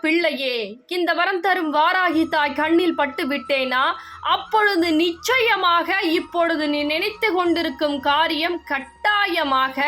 பிள்ளையே இந்த வரம் தரும் வாராகி தாய் கண்ணில் பட்டு விட்டேனா? அப்பொழுது நிச்சயமாக இப்பொழுது நீ நினைத்து கொண்டிருக்கும் காரியம் கட்டாயமாக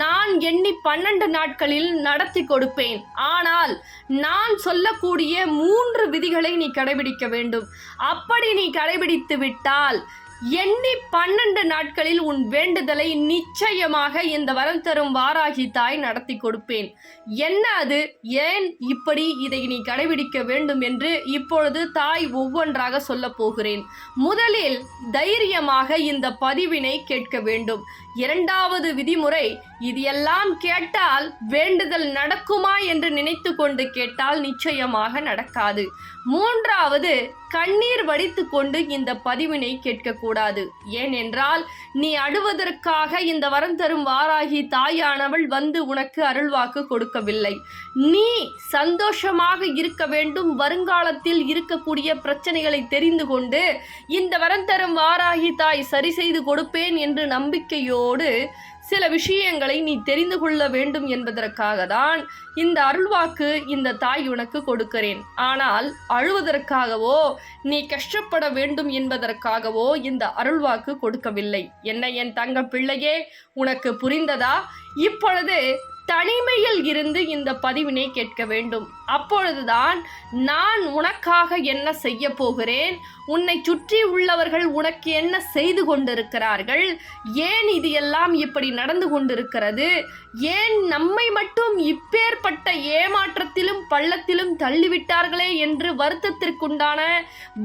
நான் எண்ணி பன்னெண்டு நாட்களில் நடத்தி கொடுப்பேன். ஆனால் நான் சொல்லக்கூடிய மூன்று விதிகளை நீ கடைபிடிக்க வேண்டும். அப்படி நீ கடைபிடித்து விட்டால் எண்ணி பன்னெண்டு நாட்களில் உன் வேண்டுதலை நிச்சயமாக இந்த வரம் தரும் வாராகி தாய் நடத்தி கொடுப்பேன். என்ன அது? ஏன் இப்படி இதை நீ கடைபிடிக்க வேண்டும் என்று இப்பொழுது தாய் ஒவ்வொன்றாக சொல்லப் போகிறேன். முதலில் தைரியமாக இந்த பதிவினை கேட்க வேண்டும். இரண்டாவது விதிமுறை இது எல்லாம் கேட்டால் வேண்டுதல் நடக்குமா என்று நினைத்து கொண்டு கேட்டால் நிச்சயமாக நடக்காது. மூன்றாவது கண்ணீர் வடித்து கொண்டு இந்த பதிவினை கேட்கக்கூடாது. ஏனென்றால் நீ அழுவதற்காக இந்த வரம் தரும் வாராகி தாயானவள் வந்து உனக்கு அருள்வாக்கு கொடுக்கவில்லை. நீ சந்தோஷமாக இருக்க வேண்டும் வருங்காலத்தில் இருக்கக்கூடிய பிரச்சனைகளை தெரிந்து கொண்டு இந்த வரம் தரும் வாராகி தாய் சரி செய்து கொடுப்பேன் என்று நம்பிக்கையோ அதோடு சில விஷயங்களை நீ தெரிந்து கொள்ள வேண்டும் என்பதற்காக தான் இந்த அருள்வாக்கு இந்த தாய் உனக்கு கொடுக்கிறேன். ஆனால் அழுவதற்காகவோ நீ கஷ்டப்பட வேண்டும் என்பதற்காகவோ இந்த அருள்வாக்கு கொடுக்கவில்லை. என்ன என் தங்க பிள்ளையே உனக்கு புரிந்ததா? இப்பொழுது தனிமையில் இருந்து இந்த பதிவினை கேட்க வேண்டும். அப்பொழுதுதான் நான் உனக்காக என்ன செய்ய போகிறேன்? உன்னை சுற்றி உள்ளவர்கள் உனக்கு என்ன செய்து கொண்டிருக்கிறார்கள்? ஏன் இது எல்லாம் இப்படி நடந்து கொண்டிருக்கிறது? ஏன் நம்மை மட்டும் இப்பேற்பட்ட ஏமாற்றத்திலும் பள்ளத்திலும் தள்ளிவிட்டார்களே என்று வருத்தத்திற்குண்டான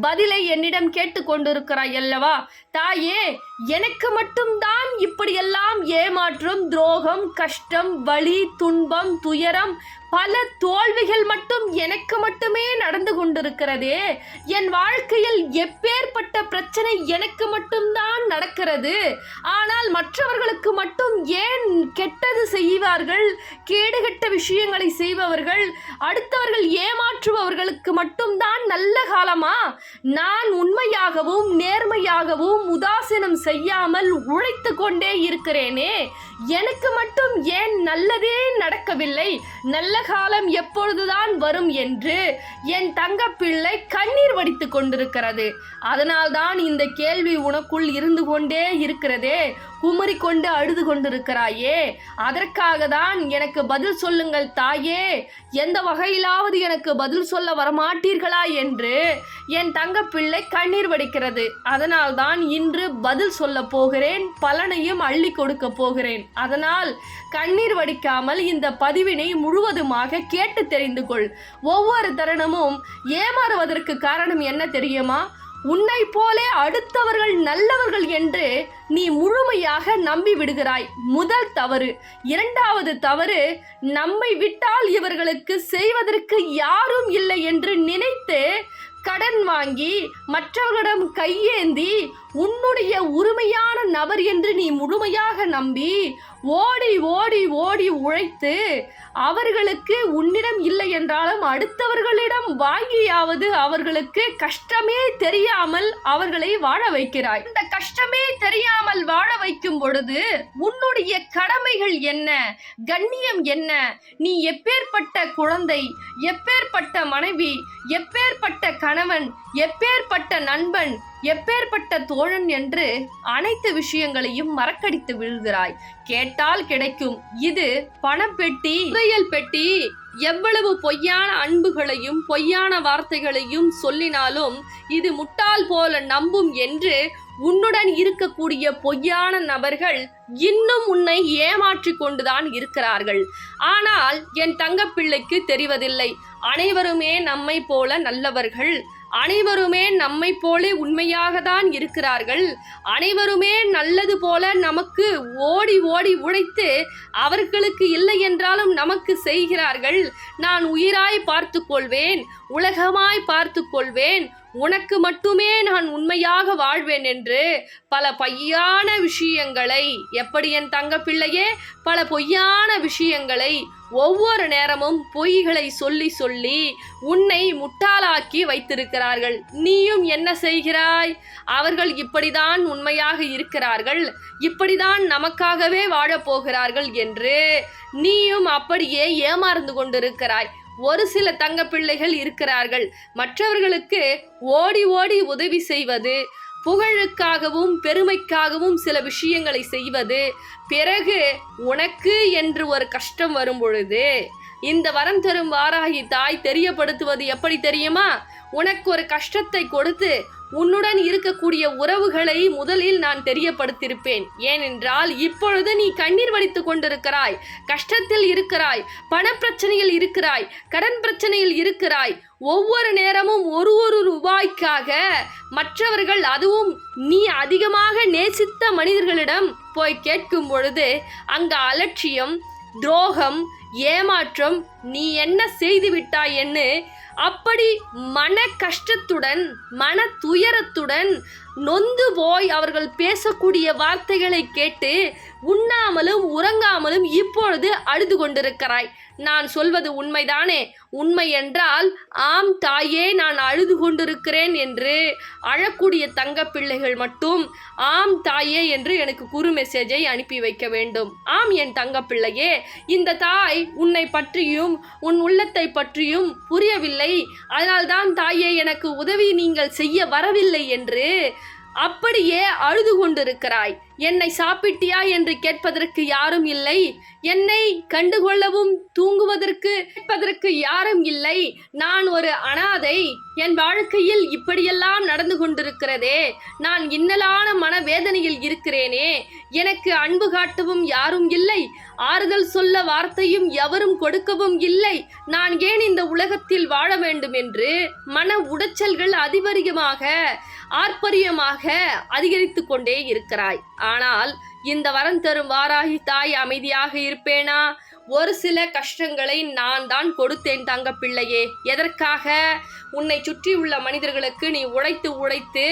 பதிலை என்னிடம் கேட்டுக்கொண்டிருக்கிறாய் அல்லவா? தாயே எனக்கு மட்டும்தான் இப்படியெல்லாம் ஏமாற்றம் துரோகம் கஷ்டம் வலி துன்பம் துயரம் பல தோல்விகள் மட்டும் எனக்கு மட்டுமே நடந்து கொண்டிருக்கிறது. என் வாழ்க்கையில் எப்பேற்பட்ட பிரச்சனை எனக்கு மட்டும்தான் நடக்கிறது. ஆனால் மற்றவர்களுக்கு மட்டும் ஏன் கெட்டது செய்வார்கள்? கேடுகட்ட விஷயங்களை செய்பவர்கள் அடுத்தவர்கள் ஏமாற்றுபவர்களுக்கு மட்டும்தான் நல்ல காலமா? நான் உண்மையாகவும் நேர்மையாகவும் உதாசீனம் செய்யாமல் உழைத்து கொண்டே இருக்கிறேனே. எனக்கு மட்டும் ஏன் நல்லதே நடக்கவில்லை? நல்ல காலம் எப்பொழுதுதான் வரும் என்று என் தங்க பிள்ளை கண்ணீர் வடித்து கொண்டிருக்கிறது. அதனால்தான் இந்த கேள்வி உனக்குள் இருந்து கொண்டே இருக்கிறதே. குமரி கொண்டு அழுது கொண்டிருக்கிறாயே. அதற்காக தான் எனக்கு பதில் சொல்லுங்கள் தாயே. எந்த வகையிலாவது எனக்கு பதில் சொல்ல வரமாட்டீர்களா என்று என் தங்க பிள்ளை கண்ணீர் வடிக்கிறது. அதனால்தான் இன்று பதில் சொல்ல போகிறேன் பலனையும் அள்ளி கொடுக்க போகிறேன். அதனால் கண்ணீர் வடிக்காமல் இந்த பதிவினை முழுவதுமாக கேட்டு தெரிந்து கொள். ஒவ்வொரு தருணமும் ஏமாறுவதற்கு காரணம் என்ன தெரியுமா? உன்னை போலே அடுத்தவர்கள் நல்லவர்கள் என்று நீ முழுமையாக நம்பி விடுகிறாய். முதல் தவறு. இரண்டாவது தவறு நம்மை விட்டால் இவர்களுக்கு செய்வதற்கு யாரும் இல்லை என்று நினைத்து கடன் வாங்கி மற்றவர்களிடம் கையேந்தி உன்னுடைய உரிமையான நபர் என்று நீ முழுமையாக நம்பி ஓடி ஓடி ஓடி உழைத்து அவர்களுக்கு உன்னிடம் இல்லை என்றாலும் அடுத்தவர்களிடம் வாங்கியாவது அவர்களுக்கு கஷ்டமே தெரியாமல் அவர்களை வாழ வைக்கிறாய். இந்த கஷ்டமே தெரியாமல் வாழ வைக்கும் பொழுது உன்னுடைய கடமைகள் என்ன? கண்ணியம் என்ன? நீ எப்பேற்பட்ட குழந்தை எப்பேற்பட்ட மனைவி எப்பேற்பட்ட கணவன் எப்பேற்பட்ட நண்பன் எப்பேற்பட்ட தோழன் என்று அனைத்து விஷயங்களையும் மறக்கடித்து விழுகிறாய். கேட்டால் கிடைக்கும். இது பணப்பெட்டி புதையல் பெட்டி. எவ்வளவு பொய்யான அன்புகளையும் பொய்யான வார்த்தைகளையும் சொல்லினாலும் இது முட்டாள் போல நம்பும் என்று உன்னுடன் இருக்கக்கூடிய பொய்யான நபர்கள் இன்னும் உன்னை ஏமாற்றி கொண்டுதான் இருக்கிறார்கள். ஆனால் என் தங்கப்பிள்ளைக்கு தெரிவதில்லை. அனைவருமே நம்மை போல நல்லவர்கள். அனைவருமே நம்மை போலே உண்மையாக தான் இருக்கிறார்கள். அனைவருமே நல்லது போல நமக்கு ஓடி ஓடி உழைத்து அவர்களுக்கு இல்லை என்றாலும் நமக்கு செய்கிறார்கள். நான் உயிராய் பார்த்து கொள்வேன் உலகமாய் பார்த்து கொள்வேன் உனக்கு மட்டுமே நான் உண்மையாக வாழ்வேன் என்று பல பையான விஷயங்களை எப்படி என் தங்க பிள்ளையே? பல பொய்யான விஷயங்களை ஒவ்வொரு நேரமும் பொய்களை சொல்லி சொல்லி உன்னை முட்டாளாக்கி வைத்திருக்கிறார்கள். நீயும் என்ன செய்கிறாய்? அவர்கள் இப்படிதான் உண்மையாக இருக்கிறார்கள். இப்படிதான் நமக்காகவே வாழப்போகிறார்கள் என்று நீயும் அப்படியே ஏமாறந்து கொண்டிருக்கிறாய். ஒரு சில தங்க பிள்ளைகள் இருக்கிறார்கள். மற்றவர்களுக்கு ஓடி ஓடி உதவி செய்வது புகழுக்காகவும் பெருமைக்காகவும் சில விஷயங்களை செய்வது. பிறகு உனக்கு என்று ஒரு கஷ்டம் வரும் பொழுது இந்த வரம் தரும் வாராகி தாய் தெரியப்படுத்துவது எப்படி தெரியுமா? உனக்கு ஒரு கஷ்டத்தை கொடுத்து உன்னுடன் இருக்கக்கூடிய உறவுகளை முதலில் நான் தெரியப்படுத்தியிருப்பேன். ஏனென்றால் இப்பொழுது நீ கண்ணீர் வடித்துக் கொண்டிருக்கிறாய். கஷ்டத்தில் இருக்கிறாய். பணப்பிரச்சனையில் இருக்கிறாய். கடன் பிரச்சனையில் இருக்கிறாய். ஒவ்வொரு நேரமும் ஒரு ஒரு ரூபாய்க்காக மற்றவர்கள் அதுவும் நீ அதிகமாக நேசித்த மனிதர்களிடம் போய் கேட்கும் பொழுது அங்கு அலட்சியம் துரோகம் ஏமாற்றம் நீ என்ன செய்து விட்டாய் என்று அப்படி மன கஷ்டத்துடன் மன துயரத்துடன் நொந்து போய் அவர்கள் பேசக்கூடிய வார்த்தைகளை கேட்டு உண்ணாமலும் உறங்காமலும் இப்பொழுது அழுது கொண்டிருக்கிறாய். நான் சொல்வது உண்மைதானே? உண்மை என்றால் ஆம் தாயே நான் அழுது கொண்டிருக்கிறேன் என்று அழக்கூடிய தங்க பிள்ளைகள் மட்டும் ஆம் தாயே என்று எனக்கு குறு மெசேஜை அனுப்பி வைக்க வேண்டும். ஆம் என் தங்க பிள்ளையே இந்த தாய் உன்னை பற்றியும் உன் உள்ளத்தை பற்றியும் புரியவில்லை. அதனால்தான் தாயே எனக்கு உதவி நீங்கள் செய்ய வரவில்லை என்று அப்படியே அழுது கொண்டிருக்கிறாய். என்னை சாப்பிட்டியா என்று கேட்பதற்கு யாரும் இல்லை. என்னை கண்டுகொள்ளவும் தூங்குவதற்கு கேட்பதற்கு யாரும் இல்லை. நான் ஒரு அனாதை. என் வாழ்க்கையில் இப்படியெல்லாம் நடந்து கொண்டிருக்கிறதே. நான் இன்னலான மனவேதனையில் இருக்கிறேனே. எனக்கு அன்பு காட்டவும் யாரும் இல்லை. ஆறுதல் சொல்ல வார்த்தையும் எவரும் கொடுக்கவும் இல்லை. நான் ஏன் இந்த உலகத்தில் வாழ வேண்டும் என்று மன உடைச்சல்கள் அதிபரிகமாக ஆர்ப்பரியமாக அதிகரித்து கொண்டே இருக்கிறாய். ஆனால் இந்த வரம் தரும் வாராகி தாய் அமைதியாக இருப்பேனா? ஒரு சில கஷ்டங்களை நான் தான் கொடுத்தேன் தங்க பிள்ளையே எதற்காக? உன்னை சுற்றி உள்ள மனிதர்களுக்கு நீ உழைத்து உழைத்து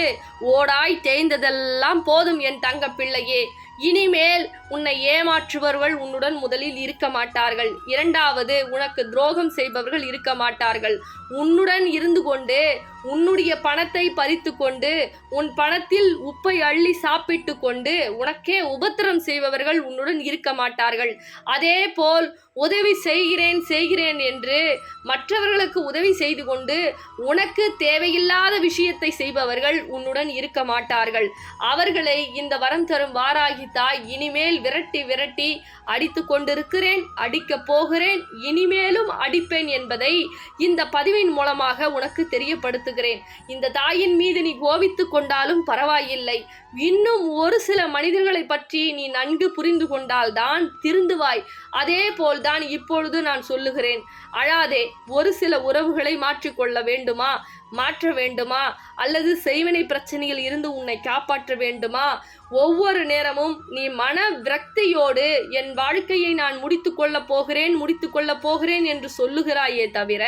ஓடாய் தேய்ந்ததெல்லாம் போதும் என் தங்க பிள்ளையே இனிமேல் உன்னை ஏமாற்றுபவர்கள் உன்னுடன் முதலில் இருக்க மாட்டார்கள். இரண்டாவது உனக்கு துரோகம் செய்பவர்கள் இருக்க மாட்டார்கள். உன்னுடன் இருந்து கொண்டு உன்னுடைய பணத்தை பறித்து கொண்டு உன் பணத்தில் உப்பை அள்ளி சாப்பிட்டு கொண்டு உனக்கே உபத்திரம் செய்பவர்கள் உன்னுடன் இருக்க மாட்டார்கள். அதே போல் உதவி செய்கிறேன் செய்கிறேன் என்று மற்றவர்களுக்கு உதவி செய்து கொண்டு உனக்கு தேவையில்லாத விஷயத்தை செய்பவர்கள் உன்னுடன் இருக்க மாட்டார்கள். அவர்களை இந்த வரம் தரும் வாராகி தாய் இனிமேல் விரட்டி விரட்டி அடித்து கொண்டிருக்கிறேன் அடிக்கப் போகிறேன் இனிமேலும் அடிப்பேன் என்பதை இந்த பதிவின் மூலமாக உனக்கு தெரியப்படுத்துகிறேன். இந்த தாயின் மீது நீ கோபித்து கொண்டாலும் பரவாயில்லை. இன்னும் ஒரு சில மனிதர்களை பற்றி நீ நன்கு புரிந்து கொண்டால்தான் திருந்துவாய். அதே போல் தான் இப்பொழுது நான் சொல்லுகிறேன். அழாதே ஒரு சில உறவுகளை மாற்றிக்கொள்ள வேண்டுமா? மாற்ற வேண்டுமா? அல்லது செய்வினை பிரச்சனையில் இருந்து உன்னை காப்பாற்ற வேண்டுமா? ஒவ்வொரு நேரமும் நீ மன விரக்தியோடு என் வாழ்க்கையை நான் முடித்து கொள்ளப் போகிறேன் முடித்து கொள்ளப் போகிறேன் என்று சொல்லுகிறாயே தவிர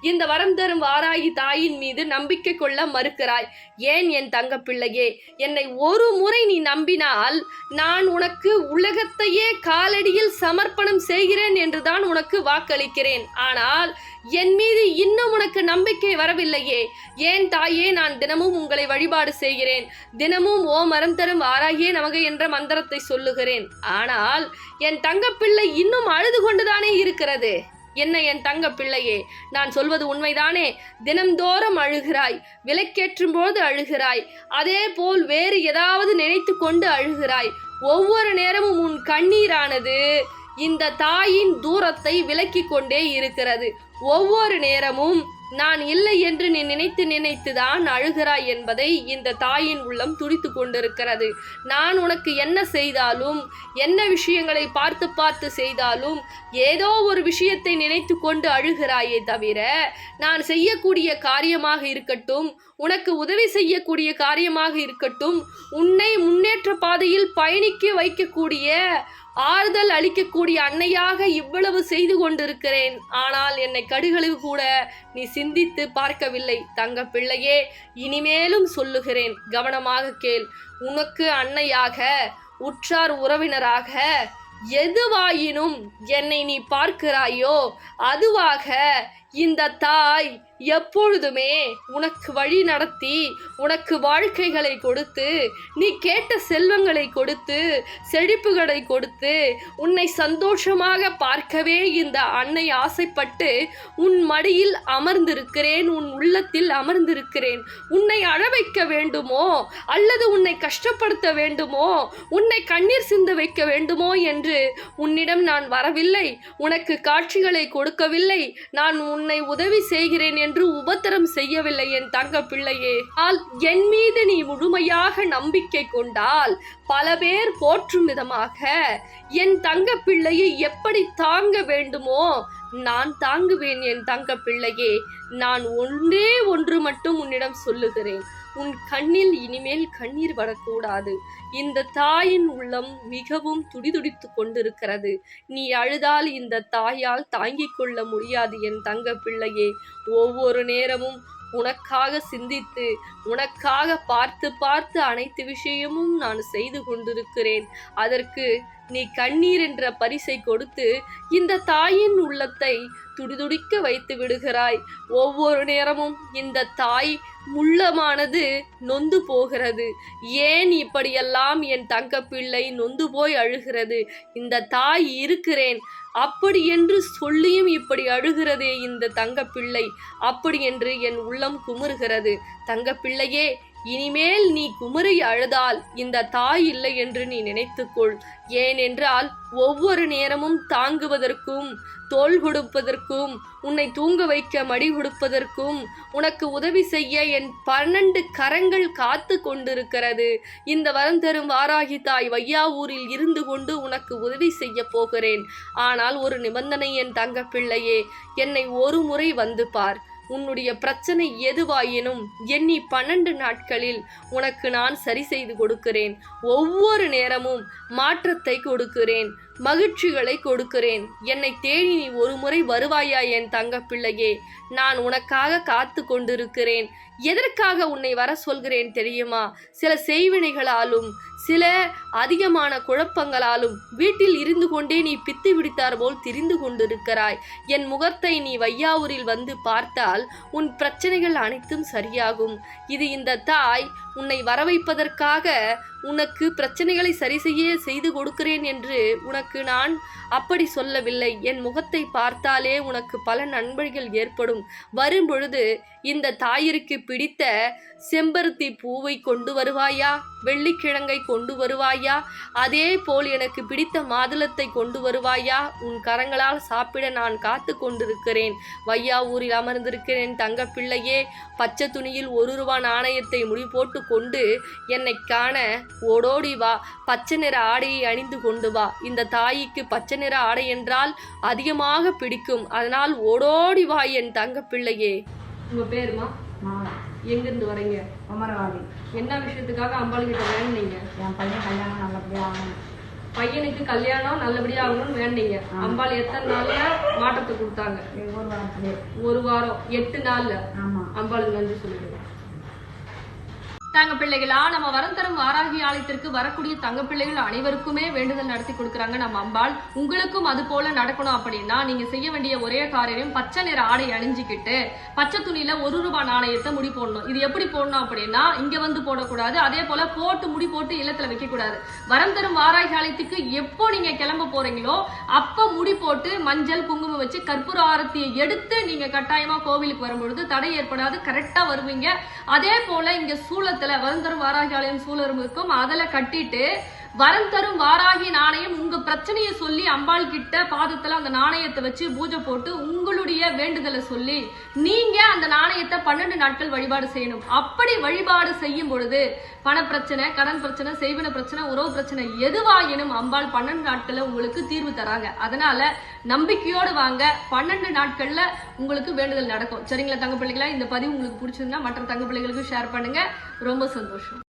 இந்த வரம் தரும் ஆராயி தாயின் மீது நம்பிக்கை கொள்ள மறுக்கிறாய். ஏன் என் தங்க பிள்ளையே என்னை ஒரு முறை நீ நம்பினால் நான் உனக்கு உலகத்தையே காலடியில் சமர்ப்பணம் செய்கிறேன் என்றுதான் உனக்கு வாக்களிக்கிறேன். ஆனால் என் மீது இன்னும் உனக்கு நம்பிக்கை வரவில்லையே. ஏன் தாயே நான் தினமும் உங்களை வழிபாடு செய்கிறேன். தினமும் ஓ மரம் தரும் ஆராயே நமக என்ற மந்திரத்தை சொல்லுகிறேன். ஆனால் என் தங்கப்பிள்ளை இன்னும் அழுது கொண்டுதானே இருக்கிறது. என்ன என் தங்க பிள்ளையே நான் சொல்வது உண்மைதானே? தினம்தோறும் அழுகிறாய் விலைக்கேற்றும் போது அழுகிறாய் அதே போல் வேறு ஏதாவது நினைத்து கொண்டு அழுகிறாய். ஒவ்வொரு நேரமும் உன் கண்ணீரானது இந்த தாயின் தூரத்தை விலக்கிக் கொண்டே இருக்கிறது. ஒவ்வொரு நேரமும் நான் இல்லை என்று நீ நினைத்து நினைத்துதான் அழுகிறாய் என்பதை இந்த தாயின் உள்ளம் துடித்து கொண்டிருக்கிறது. நான் உனக்கு என்ன செய்தாலும் என்ன விஷயங்களை பார்த்து பார்த்து செய்தாலும் ஏதோ ஒரு விஷயத்தை நினைத்து கொண்டு அழுகிறாயே தவிர நான் செய்யக்கூடிய காரியமாக இருக்கட்டும் உனக்கு உதவி செய்யக்கூடிய காரியமாக இருக்கட்டும் உன்னை முன்னேற்ற பாதையில் பயணிக்க வைக்கக்கூடிய ஆறுதல் அளிக்கக்கூடிய அன்னையாக இவ்வளவு செய்து கொண்டிருக்கிறேன். ஆனால் என்னை கடுகளவு கூட நீ சிந்தித்து பார்க்கவில்லை தங்க பிள்ளையே. இனிமேலும் சொல்லுகிறேன் கவனமாக கேள். உனக்கு அன்னையாக உற்றார் உறவினராக எதுவாயினும் என்னை நீ பார்க்கிறாயோ அதுவாக இந்த தாய் எப்பொழுதுமே உனக்கு வழி நடத்தி உனக்கு வாழ்க்கைகளை கொடுத்து நீ கேட்ட செல்வங்களை கொடுத்து செழிப்புகளை கொடுத்து உன்னை சந்தோஷமாக பார்க்கவே இந்த அன்னை ஆசைப்பட்டு உன் மடியில் அமர்ந்திருக்கிறேன் உன் உள்ளத்தில் அமர்ந்திருக்கிறேன். உன்னை அழ வைக்க வேண்டுமோ அல்லது உன்னை கஷ்டப்படுத்த வேண்டுமோ உன்னை கண்ணீர் சிந்த வைக்க வேண்டுமோ என்று உன்னிடம் நான் வரவில்லை. உனக்கு காட்சிகளை கொடுக்கவில்லை. நான் உன் உன்னை உதவி செய்கிறேன் என்று உபத்திரம் செய்யவில்லை என் தங்க பிள்ளையே. என் மீது நீ முழுமையாக நம்பிக்கை கொண்டால் பல பேர் போற்றும் விதமாக என் தங்க பிள்ளையை எப்படி தாங்க வேண்டுமோ நான் தாங்குவேன் என் தங்க பிள்ளையே. நான் ஒன்றே ஒன்று மட்டும் உன்னிடம் சொல்லுகிறேன். உன் கண்ணில் இனிமேல் கண்ணீர் வரக்கூடாது. இந்த தாயின் உள்ளம் மிகவும் துடிதுடித்து கொண்டிருக்கிறது. நீ அழுதால் இந்த தாயால் தாங்கிக் கொள்ள முடியாது என் தங்க பிள்ளையே. ஒவ்வொரு நேரமும் உனக்காக சிந்தித்து உனக்காக பார்த்து பார்த்து அனைத்து விஷயமும் நான் செய்து கொண்டிருக்கிறேன். அதற்கு நீ கண்ணீர் என்ற பரிசை கொடுத்து இந்த தாயின் உள்ளத்தை துடிதுடிக்க வைத்து விடுகிறாய். ஒவ்வொரு நேரமும் இந்த தாய் முள்ளமானது நொந்து போகிறது. ஏன் இப்படியெல்லாம் என் தங்க பிள்ளை நொந்து போய் அழுகிறது? இந்த தாய் இருக்கிறேன். அப்படி என்று சொல்லியும் இப்படி அழுகிறதே இந்த தங்க பிள்ளை அப்படி என்று என் உள்ளம் குமுறுகிறது. தங்க பிள்ளையே இனிமேல் நீ குமரி அழுதால் இந்த தாய் இல்லை என்று நீ நினைத்துக்கொள். ஏனென்றால் ஒவ்வொரு நேரமும் தாங்குவதற்கும் தோள் கொடுப்பதற்கும் உன்னை தூங்க வைக்க மடி கொடுப்பதற்கும் உனக்கு உதவி செய்ய என் பன்னெண்டு கரங்கள் காத்து கொண்டிருக்கிறது. இந்த வரம் தரும் வாராகி தாய் வையாவூரில் இருந்து கொண்டு உனக்கு உதவி செய்ய போகிறேன். ஆனால் ஒரு நிபந்தனை என் தங்க பிள்ளையே என்னை ஒரு முறை வந்து பார். உன்னுடைய பிரச்சனை எதுவாயினும் எண்ணி பன்னெண்டு நாட்களில் உனக்கு நான் சரி செய்து கொடுக்கிறேன். ஒவ்வொரு நேரமும் மாற்றத்தை கொடுக்கிறேன். மகிழ்ச்சிகளை கொடுக்கிறேன். என்னை தேடி நீ ஒரு முறை வருவாயா என் தங்க பிள்ளையே நான் உனக்காக காத்து கொண்டிருக்கிறேன். எதற்காக உன்னை வர சொல்கிறேன் தெரியுமா? சில செய்வினைகளாலும் சில அதிகமான குழப்பங்களாலும் வீட்டில் இருந்து கொண்டே நீ பித்து பிடித்தார் போல் திரிந்து கொண்டிருக்கிறாய். என் முகத்தை நீ வையாவூரில் வந்து பார்த்தால் உன் பிரச்சனைகள் அனைத்தும் சரியாகும். இது இந்த தாய் உன்னை வர வைப்பதற்காக உனக்கு பிரச்சனைகளை சரி செய்ய செய்து கொடுக்கிறேன் என்று உனக்கு நான் அப்படி சொல்லவில்லை. என் முகத்தை பார்த்தாலே உனக்கு பல நண்பர்கள் ஏற்படும். வரும்பொழுது இந்த தாயிற்கு பிடித்த செம்பருத்தி பூவை கொண்டு வருவாயா? வெள்ளிக்கிழங்கை கொண்டு வருவாயா? அதே போல் எனக்கு பிடித்த மாதுளத்தை கொண்டு வருவாயா? உன் கரங்களால் சாப்பிட நான் காத்து கொண்டிருக்கிறேன். வையாவூரில் அமர்ந்திருக்கிறேன் தங்க பிள்ளையே பச்சை துணியில் ஒரு ரூபா நாணயத்தை முடி போட்டு கொண்டு என்னை காண ஓடோடி வா பச்சை நிற ஆடையை அணிந்து கொண்டு வா. இந்த தாய்க்கு பச்சை நிற ஆடை என்றால் அதிகமாக பிடிக்கும். அதனால் ஓடோடி வா என் தங்க பிள்ளையே. உங்க பேருமா? எங்கிருந்து வரீங்க? குமரவாடி என்ன விஷயத்துக்காக அம்பாள் கிட்ட வேணுனீங்க? என் பையன் கல்யாணம் நல்லபடியாக ஆகணும். பையனுக்கு கல்யாணம் நல்லபடியா ஆகணும்னு வேண்டீங்க அம்பாள் எத்தனை நாள்ல மாற்றத்தை கொடுத்தாங்க? ஒரு வாரத்திலே. ஒரு வாரம் எட்டு நாள்ல? ஆமாம் அம்பாளுக்கு நன்றி சொல்லிடுங்க தங்க பிள்ளைகளா நம்ம வரம் தரும் வாராகி ஆலயத்திற்கு வரக்கூடிய தங்க பிள்ளைகள் அனைவருக்குமே வேண்டுதல் நடத்தி கொடுக்குறாங்க நம்ம அம்பாள். உங்களுக்கும் அது போல நடக்கணும் அப்படின்னா நீங்க செய்ய வேண்டிய ஒரே காரியம் பச்சை நிற ஆடை அணிஞ்சுக்கிட்டு பச்சை துணியில ஒரு ரூபாய் நாணயத்தை முடி போடணும். இது எப்படி போடணும் அப்படின்னா இங்க வந்து போடக்கூடாது. அதே போல போட்டு முடி போட்டு இல்லத்துல வைக்க கூடாது வரம் தரும் வாராகி ஆலயத்துக்கு எப்போ நீங்க கிளம்ப போறீங்களோ அப்ப முடி போட்டு மஞ்சள் குங்குமம் வச்சு கற்பூர ஆரத்தியை எடுத்து நீங்க கட்டாயமா கோவிலுக்கு வரும்பொழுது தடை ஏற்படாது கரெக்டா வருவீங்க. அதே போல இங்க சூழல் வரம் தரும் வாராகி ஆலயம் சூழலும் இருக்கும். அதில் கட்டிட்டு வரம் தரும் வாராகி நாணயம் உங்க பிரச்சனையை சொல்லி அம்பாள் கிட்ட பாதத்துல அந்த நாணயத்தை வச்சு பூஜை போட்டு உங்களுடைய வேண்டுதலை சொல்லி நீங்க அந்த நாணயத்தை பன்னெண்டு நாட்கள் வழிபாடு செய்யணும். அப்படி வழிபாடு செய்யும் பொழுது பணப்பிரச்சனை கடன் பிரச்சனை செய்வன பிரச்சனை உறவு பிரச்சனை எதுவாயினும் அம்பாள் பன்னெண்டு நாட்கள்ல உங்களுக்கு தீர்வு தராங்க. அதனால நம்பிக்கையோடு வாங்க. பன்னெண்டு நாட்கள்ல உங்களுக்கு வேண்டுதல் நடக்கும். சரிங்களா தங்க பிள்ளைகளா இந்த பதிவு உங்களுக்கு பிடிச்சிருந்தா மற்ற தங்க பிள்ளைகளுக்கு ஷேர் பண்ணுங்க. ரொம்ப சந்தோஷம்.